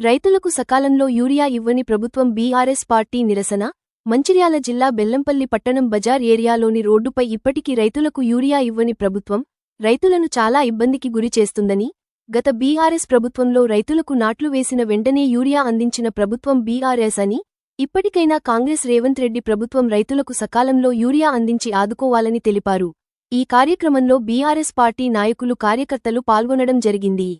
రైతులకు సకాలంలో యూరియా ఇవ్వని ప్రభుత్వం బీఆర్ఎస్ పార్టీ నిరసన మంచిర్యాల జిల్లా బెల్లంపల్లి పట్టణం బజార్ ఏరియాలోని రోడ్డుపై ఇప్పటికీ రైతులకు యూరియా ఇవ్వని ప్రభుత్వం రైతులను చాలా ఇబ్బందికి గురి చేస్తుందని గత బీఆర్ఎస్ ప్రభుత్వంలో రైతులకు నాట్లు వేసిన వెంటనే యూరియా అందించిన ప్రభుత్వం బీఆర్ఎస్ అని ఇప్పటికైనా కాంగ్రెస్ రేవంత్ రెడ్డి ప్రభుత్వం రైతులకు సకాలంలో యూరియా అందించి ఆదుకోవాలని తెలిపారు. ఈ కార్యక్రమంలో బీఆర్ఎస్ పార్టీ నాయకులు కార్యకర్తలు పాల్గొనడం జరిగింది.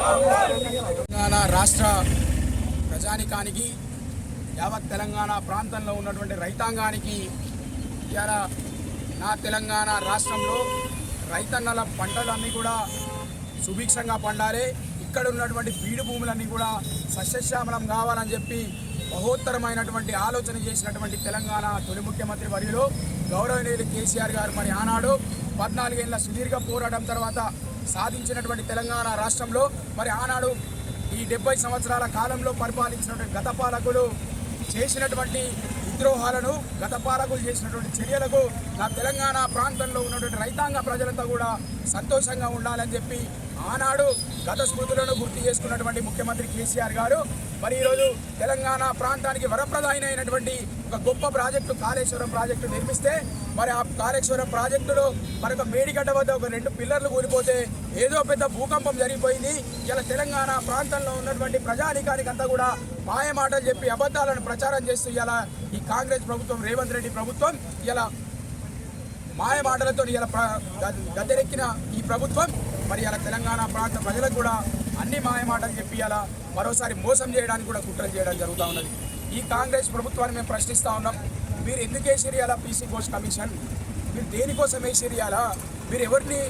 తెలంగాణ రాష్ట్ర ప్రజానికానికి యావత్ తెలంగాణ ప్రాంతంలో ఉన్నటువంటి రైతాంగానికి ఇవాళ నా తెలంగాణ రాష్ట్రంలో రైతన్నల పంటలన్నీ కూడా సుభిక్షంగా పండాలి. ఇక్కడ ఉన్నటువంటి బీడు భూములన్నీ కూడా సస్యశ్యామలం కావాలని చెప్పి బహోత్తరమైనటువంటి ఆలోచన చేసినటువంటి తెలంగాణ తొలి ముఖ్యమంత్రి వర్యులు గౌరవనీయులు కేసీఆర్ గారు మరి ఆనాడు పద్నాలుగేళ్ళ సుదీర్ఘ పోరాటం తర్వాత సాధించినటువంటి తెలంగాణ రాష్ట్రంలో మరి ఆనాడు ఈ డెబ్బై సంవత్సరాల కాలంలో పరిపాలించినటువంటి గత పాలకులు చేసినటువంటి విద్రోహాలను గత పాలకులు చేసినటువంటి చర్యలకు నా తెలంగాణ ప్రాంతంలో ఉన్నటువంటి రైతాంగ ప్రజలంతా కూడా సంతోషంగా ఉండాలని చెప్పి ఆనాడు గత స్మృతులను గుర్తు చేసుకున్నటువంటి ముఖ్యమంత్రి కేసీఆర్ గారు మరి ఈరోజు తెలంగాణ ప్రాంతానికి వరప్రదాయన అయినటువంటి ఒక గొప్ప ప్రాజెక్టు కాళేశ్వరం ప్రాజెక్టు నిర్మిస్తే మరి ఆ కాళేశ్వరం ప్రాజెక్టులో మరొక మేడిగడ్డ వద్ద ఒక రెండు పిల్లర్లు కూలిపోతే ఏదో పెద్ద భూకంపం జరిగిపోయింది. ఇలా తెలంగాణ ప్రాంతంలో ఉన్నటువంటి ప్రజానికానికి అంతా కూడా మాయమాటలు చెప్పి అబద్ధాలను ప్రచారం చేస్తూ ఇలా ఈ కాంగ్రెస్ ప్రభుత్వం రేవంత్ రెడ్డి ప్రభుత్వం ఇలా మాయమాటలతో ఇలా గద్దెరెక్కిన ఈ ప్రభుత్వం మరి ఇలా తెలంగాణ ప్రాంత ప్రజలకు కూడా అన్ని మాయమాటలు చెప్పి అలా మరోసారి మోసం చేయడానికి కూడా కుట్రలు చేయడం జరుగుతూ ఉన్నది. ఈ కాంగ్రెస్ ప్రభుత్వాన్ని మేము ప్రశ్నిస్తూ ఉన్నాం. మీరు ఎందుకు వేసిరి అలా పీసీ ఘోష్ కమిషన్? మీరు దేనికోసం వేసిరి అలా? మీరు ఎవరిని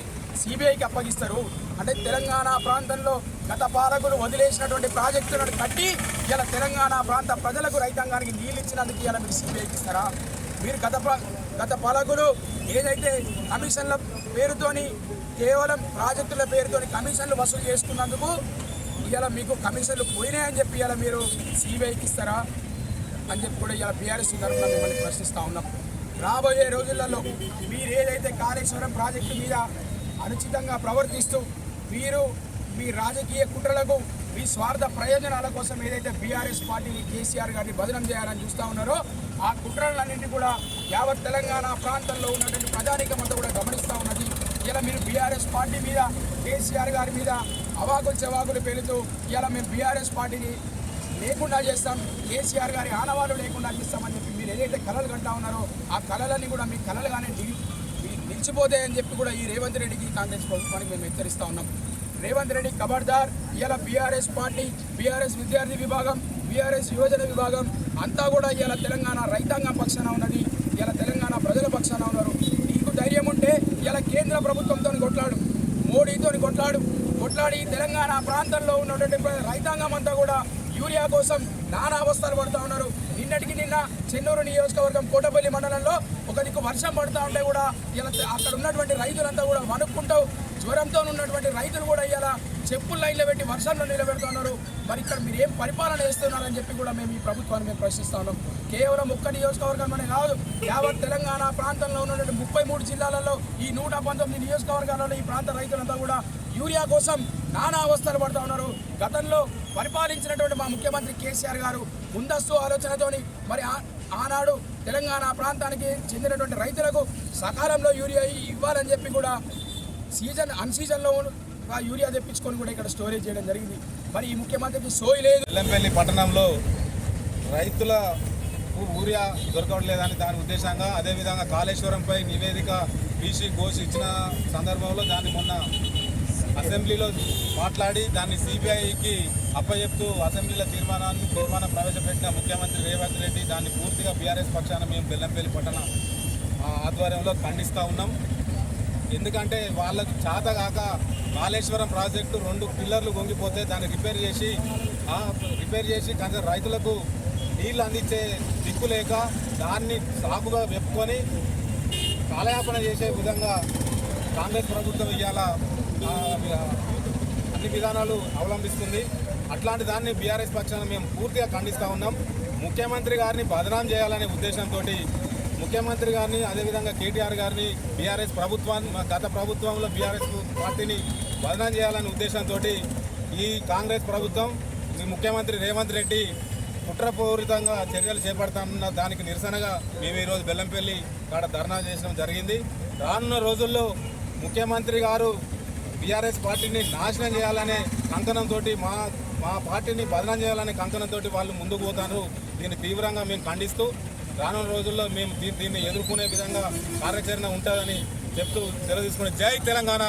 సిబిఐకి అప్పగిస్తారు? అంటే తెలంగాణ ప్రాంతంలో గత పాలకులు వదిలేసినటువంటి ప్రాజెక్టులను కట్టి ఇలా తెలంగాణ ప్రాంత ప్రజలకు రైతాంగానికి నీళ్ళు ఇచ్చినందుకు ఇలా మీరు సిబిఐకి ఇస్తారా? మీరు గత గత పాలకులు ఏదైతే కమిషన్ల పేరుతోని కేవలం ప్రాజెక్టుల పేరుతోని కమిషన్లు వసూలు చేసుకున్నందుకు ఇలా మీకు కమిషన్లు పోయినాయని చెప్పి ఇలా మీరు సిబిఐకి ఇస్తారా అని చెప్పి కూడా ఇలా బీఆర్ఎస్ తరఫున మిమ్మల్ని ప్రశ్నిస్తూ ఉన్నాం. రాబోయే రోజులలో మీరు ఏదైతే కాళేశ్వరం ప్రాజెక్టు మీద అనుచితంగా ప్రవర్తిస్తూ మీరు మీ రాజకీయ కుట్రలకు మీ స్వార్థ ప్రయోజనాల కోసం ఏదైతే బీఆర్ఎస్ పార్టీని కేసీఆర్ గారిని బదనం చేయాలని చూస్తూ ఉన్నారో ఆ కుట్రలన్నింటినీ కూడా యావత్ తెలంగాణ ప్రాంతంలో ఉన్నటువంటి ప్రజానికం అంతా కూడా గమనిస్తూ ఉన్నది. ఇలా మీరు బీఆర్ఎస్ పార్టీ మీద కేసీఆర్ గారి మీద అవాకులు చెవాకులు పేరుతో ఇలా మేము బీఆర్ఎస్ పార్టీని లేకుండా చేస్తాం కేసీఆర్ గారి ఆనవాళ్ళు లేకుండా చేస్తామని చెప్పి మీరు ఏదైతే కళలు కంటా ఉన్నారో ఆ కళలన్నీ కూడా మీ కళలుగానే నిలిచిపోతాయి అని నిలిచిపోతాయని చెప్పి కూడా ఈ రేవంత్ రెడ్డికి కాంగ్రెస్ ప్రభుత్వానికి మేము హెచ్చరిస్తా ఉన్నాం. రేవంత్ రెడ్డి ఖబర్దార్ ఇలా బీఆర్ఎస్ పార్టీ బీఆర్ఎస్ విద్యార్థి విభాగం బీఆర్ఎస్ యువజన విభాగం అంతా కూడా ఇలా తెలంగాణ రైతాంగం పక్షాన ఉన్నది ఇలా తెలంగాణ ప్రజల పక్షాన ఉన్నారు నీకు ధైర్యం ఉంటే ఇలా కేంద్ర ప్రభుత్వంతో కొట్లాడు మోడీతో కొట్లాడు. కొట్లాడి తెలంగాణ ప్రాంతంలో ఉన్నటువంటి రైతాంగం అంతా కూడా యూరియా కోసం నానా అవస్థలు పడుతూ ఉన్నారు. నిన్నటికి నిన్న చెన్నూరు నియోజకవర్గం కోటపల్లి మండలంలో ఒక దిక్కు వర్షం పడుతూ ఉంటే కూడా ఇలా అక్కడ ఉన్నటువంటి రైతులంతా కూడా వణుక్కుంటూ జ్వరంతో ఉన్నటువంటి రైతులు కూడా ఇవాళ చెప్పులు లైన్లో పెట్టి వర్షంలో నిలబెడుతున్నారు. మరి ఇక్కడ మీరు ఏం పరిపాలన చేస్తున్నారని చెప్పి కూడా మేము ఈ ప్రభుత్వాన్ని మేము ప్రశ్నిస్తా ఉన్నాం. కేవలం ఒక్క నియోజకవర్గం అనే కాదు యావత్ తెలంగాణ ప్రాంతంలో ఉన్నటువంటి ముప్పై మూడు జిల్లాలలో ఈ నూట పంతొమ్మిది నియోజకవర్గాలలో ఈ ప్రాంత రైతులంతా కూడా యూరియా కోసం నానా అవస్థలు పడుతూ ఉన్నారు. గతంలో పరిపాలించినటువంటి మా ముఖ్యమంత్రి కేసీఆర్ గారు ముందస్తు ఆలోచనతోని మరి ఆ- ఆనాడు తెలంగాణ ప్రాంతానికి చెందినటువంటి రైతులకు సకాలంలో యూరియా ఇవ్వాలని చెప్పి కూడా సీజన్ అన్ సీజన్లో ఆ యూరియా తెప్పించుకొని కూడా ఇక్కడ స్టోరేజ్ చేయడం జరిగింది. మరి ఈ ముఖ్యమంత్రికి సోయి లేదు. ఎల్లంపల్లి పట్టణంలో రైతుల యూరియా దొరకడం లేదని దాని ఉద్దేశంగా అదేవిధంగా కాళేశ్వరంపై నివేదిక బీసీ ఘోష్ ఇచ్చిన సందర్భంలో దాన్ని మొన్న అసెంబ్లీలో మాట్లాడి దాన్ని సిబిఐకి అప్పచెప్తూ అసెంబ్లీలో తీర్మానాన్ని తీర్మానం ప్రవేశపెట్టిన ముఖ్యమంత్రి రేవంత్ రెడ్డి దాన్ని పూర్తిగా బీఆర్ఎస్ పక్షాన మేము బెల్లంపల్లి పట్టణ ఆ, ఆధ్వర్యంలో ఖండిస్తూ ఉన్నాం. ఎందుకంటే వాళ్ళకు చేత కాక కాళేశ్వరం ప్రాజెక్టు రెండు పిల్లర్లు పొంగిపోతే దాన్ని రిపేర్ చేసి రిపేర్ చేసి కానీ రైతులకు నీళ్ళు అందించే దిక్కు లేక దాన్ని సాగుగా వెప్పుకొని కాలయాపన చేసే విధంగా కాంగ్రెస్ ప్రభుత్వం ఇవాళ అన్ని విధానాలు అవలంబిస్తుంది. అట్లాంటి దాన్ని బీఆర్ఎస్ పక్షాన మేము పూర్తిగా ఖండిస్తూ ఉన్నాం. ముఖ్యమంత్రి గారిని బదనాం చేయాలనే ఉద్దేశంతో ముఖ్యమంత్రి గారిని అదేవిధంగా కేటీఆర్ గారిని బీఆర్ఎస్ ప్రభుత్వాన్ని మా గత ప్రభుత్వంలో బీఆర్ఎస్ పార్టీని బదనాం చేయాలనే ఉద్దేశంతో ఈ కాంగ్రెస్ ప్రభుత్వం ఈ ముఖ్యమంత్రి రేవంత్ రెడ్డి కుట్రపూరితంగా చర్యలు చేపడతామన్న దానికి నిరసనగా మేము ఈరోజు బెల్లంపల్లి కాడ ధర్నా చేయడం జరిగింది. రానున్న రోజుల్లో ముఖ్యమంత్రి గారు బీఆర్ఎస్ పార్టీని నాశనం చేయాలనే కంకణంతో మా మా పార్టీని బదనం చేయాలనే కంకణంతో వాళ్ళు ముందుకు పోతారు. దీన్ని తీవ్రంగా మేము ఖండిస్తూ రానున్న రోజుల్లో మేము దీన్ని ఎదుర్కొనే విధంగా కార్యాచరణ ఉంటుందని చెప్తూ తెలియజేసుకునే జై తెలంగాణ.